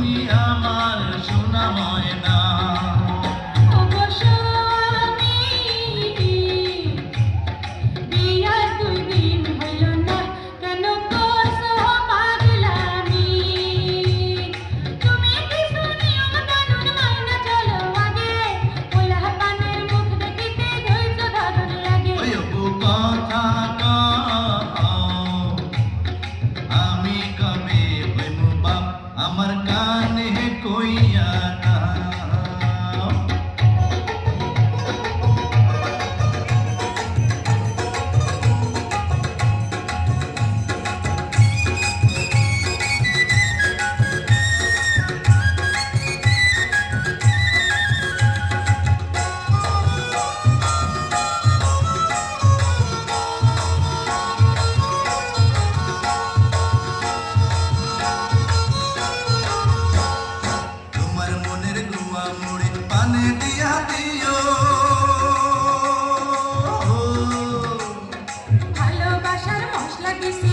me out. জানে দিয়া দিও। ভালোবাসার মশলা দিছি